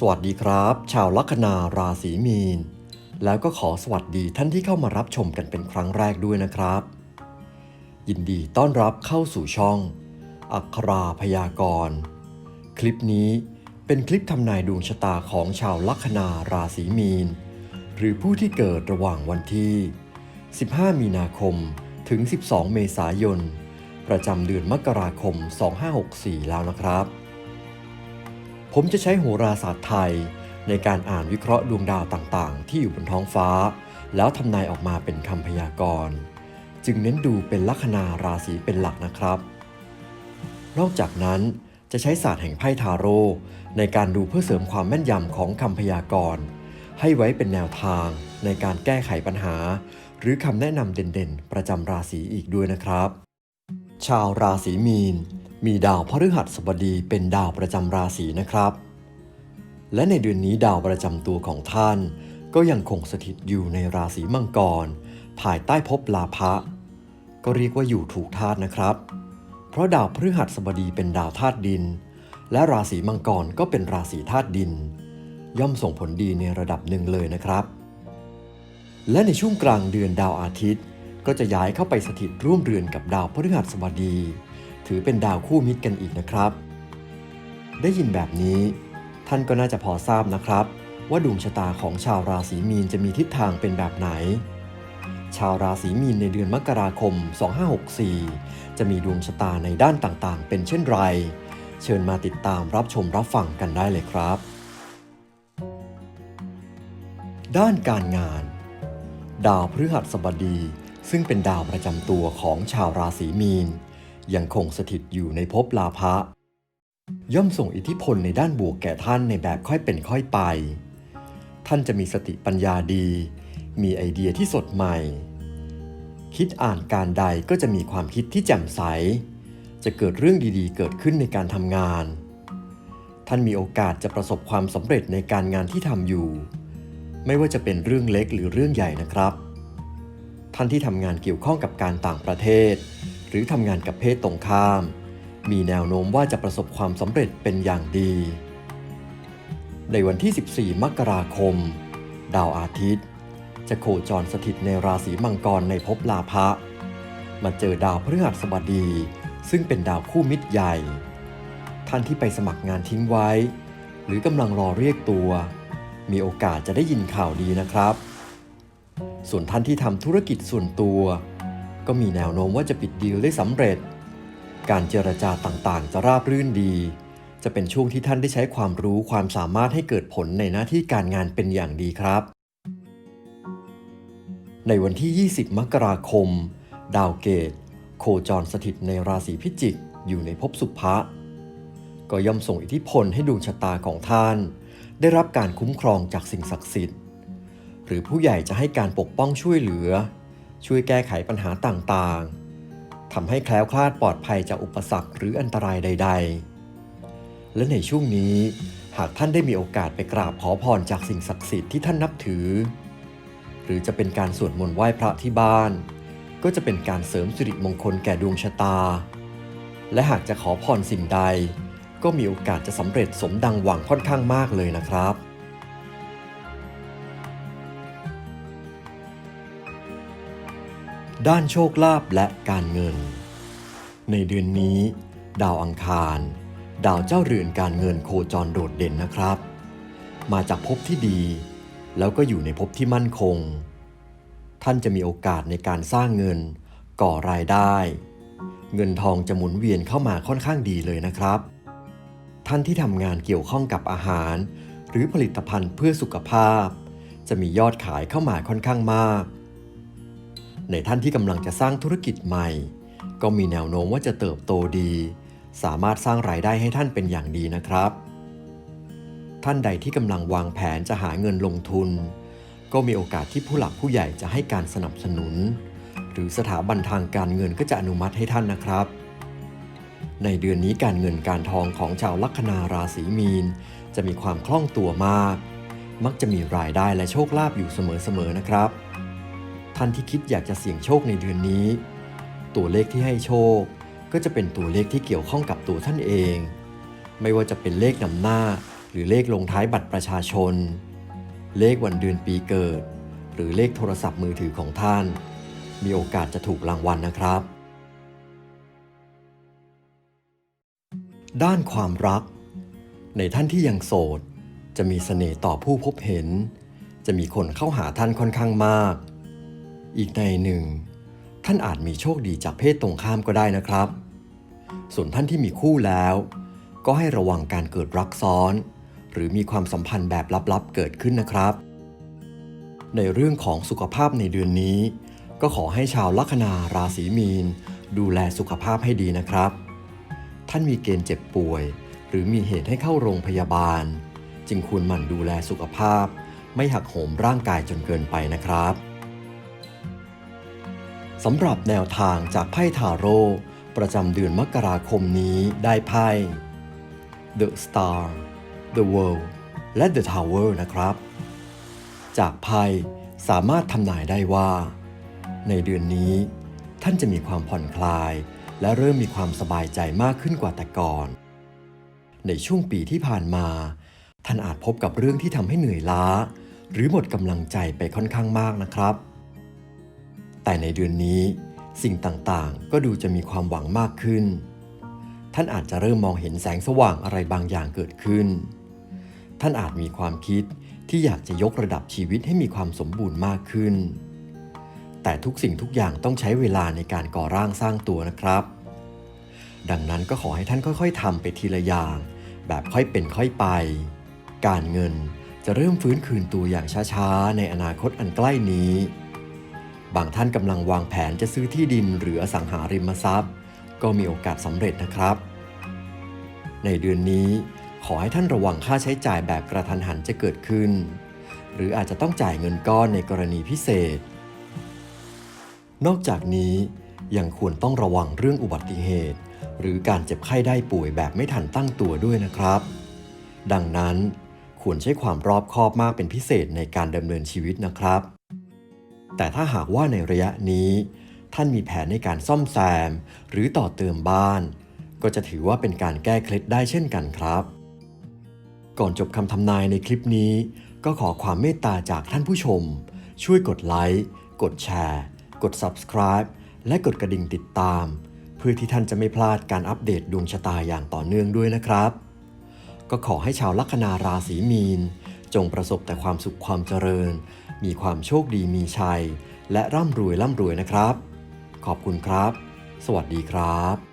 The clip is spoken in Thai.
สวัสดีครับ ชาวลัคนาราศีมีน แล้วก็ขอสวัสดีท่านที่เข้ามารับชมกันเป็นครั้งแรกด้วยนะครับ ยินดีต้อนรับเข้าสู่ช่อง อัคราพยากรณ์ คลิปนี้เป็นคลิปทำนายดวงชะตาของชาวลัคนาราศีมีน หรือผู้ที่เกิดระหว่างวันที่ 15 มีนาคมถึง 12 เมษายน ประจำเดือนมกราคม 2564 แล้วนะครับ ผมจะใช้โหราศาสตร์ไทย ในการอ่านวิเคราะห์ดวงดาวต่างๆ ที่อยู่บนท้องฟ้า แล้วทำนายออกมาเป็นคำพยากรณ์ จึงเน้นดูเป็นลัคนาราศีเป็นหลักนะครับ นอกจากนั้นจะใช้ศาสตร์แห่งไพ่ทาโร่ในการดูเพื่อเสริมความแม่นยำของคำพยากรณ์ ให้ไว้เป็นแนวทางในการแก้ไขปัญหา หรือคำแนะนำเด่นๆ ประจำราศีอีกด้วยนะครับ ชาวราศีมีน มีดาวพฤหัสบดีเป็นดาวประจำราศีนะครับ และในเดือนนี้ดาวประจำตัวของท่าน ก็ยังคงสถิตอยู่ในราศีมังกร ภายใต้ภพลาภะก็เรียกว่าอยู่ถูกธาตุนะครับ เพราะดาวพฤหัสบดีเป็นดาวธาตุดิน และราศีมังกรก็เป็นราศีธาตุดิน ย่อมส่งผลดีในระดับหนึ่งเลยนะครับ และในช่วงกลางเดือนดาวอาทิตย์ ก็จะย้ายเข้าไปสถิตร่วมเรือนกับดาวพฤหัสบดี ถือเป็นดาวคู่มิตรกันอีกนะครับ ได้ยินแบบนี้ ท่านก็น่าจะพอทราบนะครับ ว่าดวงชะตาของชาวราศีมีนจะมีทิศทางเป็นแบบไหน ชาวราศีมีนในเดือนมกราคม 2564 จะมีดวงชะตาในด้านต่างๆ เป็นเช่นไร เชิญมาติดตามรับชมรับฟังกันได้เลยครับ ด้านการงาน ดาวพฤหัสบดีซึ่งเป็นดาวประจำตัวของชาวราศีมีน ยังคงสถิตอยู่ในภพลาภะย่อมส่งอิทธิพลในด้านบวกแก่ท่านในแบบค่อยเป็นค่อยไป ท่านจะมีสติปัญญาดี มีไอเดียที่สดใหม่ คิดอ่านการใดก็จะมีความคิดที่แจ่มใส จะเกิดเรื่องดีๆ เกิดขึ้นในการทำงาน ท่านมีโอกาสจะประสบความสำเร็จในการงานที่ทำอยู่ ไม่ว่าจะเป็นเรื่องเล็กหรือเรื่องใหญ่นะครับ ท่านที่ทำงานเกี่ยวข้องกับการต่างประเทศ หรือทำงานกับเพศตรงข้าม มีแนวโน้มว่าจะประสบความสำเร็จเป็นอย่างดี ในวันที่ 14 มกราคม ดาวอาทิตย์ จะโคจรสถิตในราศีมังกรในภพลาภะมาเจอดาวพฤหัสบดี ซึ่งเป็นดาวคู่มิตรใหญ่ ท่านที่ไปสมัครงานทิ้งไว้ หรือกำลังรอเรียกตัว มีโอกาสจะได้ยินข่าวดีนะครับ ส่วนท่านที่ทำธุรกิจส่วนตัว ก็มีแนวโน้มว่าจะปิดดีลได้สำเร็จ การเจรจาต่างๆ จะราบรื่นดี จะเป็นช่วงที่ท่านได้ใช้ความรู้ความสามารถให้เกิดผลในหน้าที่การงานเป็นอย่างดีครับ ในวันที่ 20 มกราคม ดาวเกต โคจรสถิตในราศีพิจิกอยู่ในภพสุภะก็ย่อมส่งอิทธิพลให้ดวงชะตาของท่าน ได้รับการคุ้มครองจากสิ่งศักดิ์สิทธิ์ หรือผู้ใหญ่จะให้การปกป้องช่วยเหลือ ช่วยแก้ไขปัญหาต่างๆทำให้แคล้วคลาดปลอดภัยจากอุปสรรคหรืออันตรายใด ๆ และในช่วงนี้ หากท่านได้มีโอกาสไปกราบขอพรจากสิ่งศักดิ์สิทธิ์ที่ท่านนับถือ หรือจะเป็นการสวดมนต์ไหว้พระที่บ้าน ก็จะเป็นการเสริมสิริมงคลแก่ดวงชะตา และหากจะขอพรสิ่งใด ก็มีโอกาสจะสำเร็จสมดังหวังค่อนข้างมากเลยนะครับ ด้านโชคลาภและการเงิน ในเดือนนี้ ดาวอังคาร ดาวเจ้าเรือนการเงินโคจรโดดเด่นนะครับ มาจากภพที่ดี แล้วก็อยู่ในภพที่มั่นคง ท่านจะมีโอกาสในการสร้างเงิน ก่อรายได้ เงินทองจะหมุนเวียนเข้ามาค่อนข้างดีเลยนะครับ ท่านที่ทำงานเกี่ยวข้องกับอาหาร หรือผลิตภัณฑ์เพื่อสุขภาพ จะมียอดขายเข้ามาค่อนข้างมาก ในท่านที่กำลังจะสร้างธุรกิจใหม่ ก็มีแนวโน้มว่าจะเติบโตดี สามารถสร้างรายได้ให้ท่านเป็นอย่างดีนะครับ ท่านใดที่กำลังวางแผนจะหาเงินลงทุน ก็มีโอกาสที่ผู้หลักผู้ใหญ่จะให้การสนับสนุน หรือสถาบันทางการเงินก็จะอนุมัติให้ท่านนะครับ ในเดือนนี้การเงินการทองของชาวลัคนาราศีมีน จะมีความคล่องตัวมาก มักจะมีรายได้และโชคลาภอยู่เสมอๆนะครับ ท่านที่คิดอยากจะเสี่ยงโชคในเดือนนี้ ตัวเลขที่ให้โชค ก็จะเป็นตัวเลขที่เกี่ยวข้องกับตัวท่านเอง ไม่ว่าจะเป็นเลขนำหน้า หรือเลขลงท้ายบัตรประชาชน เลขวันเดือนปีเกิด หรือเลขโทรศัพท์มือถือของท่าน มีโอกาสจะถูกรางวัลนะครับ ด้านความรัก ในท่านที่ยังโสด จะมีเสน่ห์ต่อผู้พบเห็น จะมีคนเข้าหาท่านค่อนข้างมาก อีกในหนึ่ง ท่านอาจมีโชคดีจากเพศตรงข้ามก็ได้นะครับ ส่วนท่านที่มีคู่แล้ว ก็ให้ระวังการเกิดรักซ้อน หรือมีความสัมพันธ์แบบลับๆเกิดขึ้นนะครับ ในเรื่องของสุขภาพในเดือนนี้ ก็ขอให้ชาวลัคนาราศีมีน ดูแลสุขภาพให้ดีนะครับ ท่านมีเกณฑ์เจ็บป่วย หรือมีเหตุให้เข้าโรงพยาบาล จึงควรหมั่นดูแลสุขภาพ ไม่หักโหมร่างกายจนเกินไปนะครับ สำหรับแนวทางจากไพ่ทาโร่ประจำเดือนมกราคมนี้ได้ไพ่ The Star The World และ The Tower นะครับ จากไพ่สามารถทำนายได้ว่า ในเดือนนี้ ท่านจะมีความผ่อนคลาย และเริ่มมีความสบายใจมากขึ้นกว่าแต่ก่อน ในช่วงปีที่ผ่านมา ท่านอาจพบกับเรื่องที่ทำให้เหนื่อยล้า หรือหมดกำลังใจไปค่อนข้างมากนะครับ แต่ในเดือนนี้สิ่งต่างๆ ก็ดูจะมีความหวังมากขึ้น ท่านอาจจะเริ่มมองเห็นแสงสว่างอะไรบางอย่างเกิดขึ้น ท่านอาจมีความคิดที่อยากจะยกระดับชีวิตให้มีความสมบูรณ์มากขึ้น แต่ทุกสิ่งทุกอย่างต้องใช้เวลาในการก่อร่างสร้างตัวนะครับ ดังนั้นก็ขอให้ท่านค่อย ๆทำไปทีละอย่าง แบบค่อยเป็นค่อยไป การเงินจะเริ่มฟื้นคืนตัวอย่างช้าๆ ในอนาคตอันใกล้นี้ บางท่านกำลังวางแผนจะซื้อที่ดินหรืออสังหาริมทรัพย์ ก็มีโอกาสสำเร็จนะครับ ในเดือนนี้ขอให้ท่านระวังค่าใช้จ่ายแบบกระทันหันจะเกิดขึ้น หรืออาจจะต้องจ่ายเงินก้อนในกรณีพิเศษ นอกจากนี้ยังควรต้องระวังเรื่องอุบัติเหตุ หรือการเจ็บไข้ได้ป่วยแบบไม่ทันตั้งตัวด้วยนะครับ ดังนั้นควรใช้ความรอบคอบมากเป็นพิเศษในการดำเนินชีวิตนะครับ แต่ถ้าหากว่าในระยะนี้ ท่านมีแผนในการซ่อมแซม หรือต่อเติมบ้าน ก็จะถือว่าเป็นการแก้เคล็ดได้เช่นกันครับ ก่อนจบคำทำนายในคลิปนี้ ก็ขอความเมตตาจากท่านผู้ชม ช่วยกดไลค์กดแชร์ กด subscribe และกดกระดิ่งติดตาม เพื่อที่ท่านจะไม่พลาดการอัปเดตดวงชะตาอย่างต่อเนื่องด้วยนะครับ ก็ขอให้ชาวลัคนาราศีมีน จงประสบแต่ความสุขความเจริญ มีความโชคดีมีชัย และร่ำรวยร่ำรวยนะครับ ขอบคุณครับ สวัสดีครับ